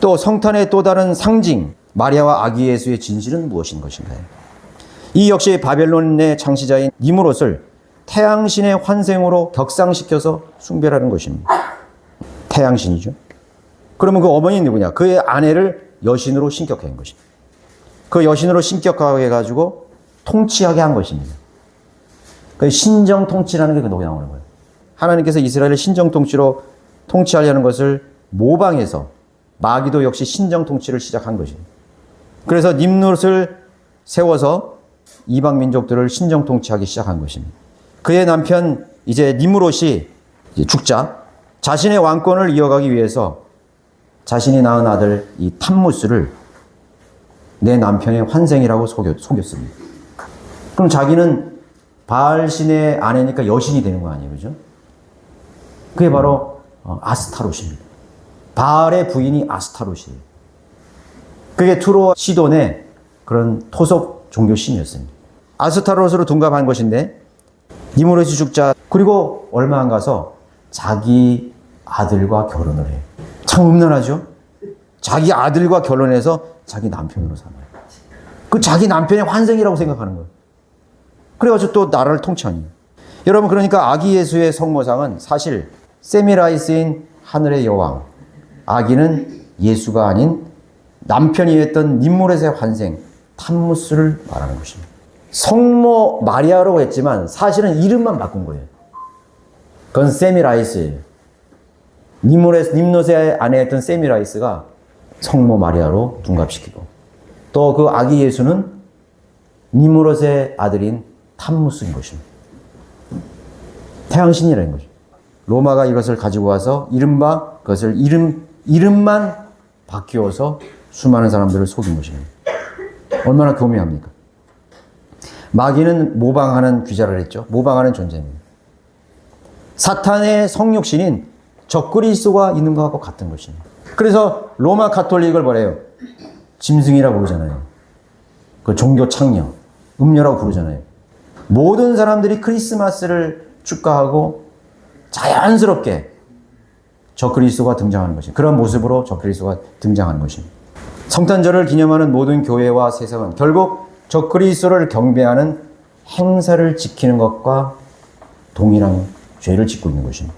또 성탄의 또 다른 상징 마리아와 아기 예수의 진실은 무엇인 것인가요? 이 역시 바벨론의 창시자인 니무롯을 태양신의 환생으로 격상시켜서 숭배하는 것입니다. 태양신이죠. 그러면 그 어머니 누구냐? 그의 아내를 여신으로 신격한 것입니다. 그 여신으로 신격하게 해가지고 통치하게 한 것입니다. 그 신정 통치라는 게 거기 나오는 거예요. 하나님께서 이스라엘을 신정 통치로 통치하려는 것을 모방해서 마귀도 역시 신정 통치를 시작한 것입니다. 그래서 님롯을 세워서 이방 민족들을 신정 통치하기 시작한 것입니다. 그의 남편 이제 이제 죽자 자신의 왕권을 이어가기 위해서 자신이 낳은 아들 이 탐무스를 내 남편의 환생이라고 속였, 속였습니다. 그럼 자기는 바알 신의 아내니까 여신이 되는 거 아니에요, 그죠? 그게 바로 어, 아스타롯입니다. 바알의 부인이 아스타롯이에요. 그게 투로 시돈의 그런 토속 종교 신이었습니다. 아스타롯으로 둔갑한 것인데 니무롯이 죽자 그리고 얼마 안 가서 자기 아들과 결혼을 해요. 참 음란하죠? 자기 아들과 결혼해서 자기 남편으로 삼아요. 그 자기 남편의 환생이라고 생각하는 거예요. 그래가지고 또 나라를 통치하니. 여러분 그러니까 아기 예수의 성모상은 사실 세미라이스인 하늘의 여왕. 아기는 예수가 아닌 남편이었던 님무렛의 환생 탐무스를 말하는 것입니다. 성모 마리아라고 했지만 사실은 이름만 바꾼 거예요. 그건 세미라이스예요. 님무렛, 님롯의 아내였던 세미라이스가 성모 마리아로 둔갑시키고 또 그 아기 예수는 니무롯의 아들인 탐무스인 것입니다. 태양신이라는 거죠. 로마가 이것을 가지고 와서 이른바 그것을 이름, 이름만 바뀌어서 수많은 사람들을 속인 것입니다. 얼마나 교묘합니까? 마귀는 모방하는 귀자를 했죠. 모방하는 존재입니다. 사탄의 성육신인 적그리스도가 있는 것과 같은 것입니다. 그래서 로마 카톨릭을 뭐래요? 짐승이라고 부르잖아요. 그 종교 창녀, 음녀라고 부르잖아요. 모든 사람들이 크리스마스를 축하하고 자연스럽게 적그리스도가 등장하는 것입니다. 그런 모습으로 적그리스도가 등장하는 것입니다. 성탄절을 기념하는 모든 교회와 세상은 결국 적그리스도를 경배하는 행사를 지키는 것과 동일한 죄를 짓고 있는 것입니다.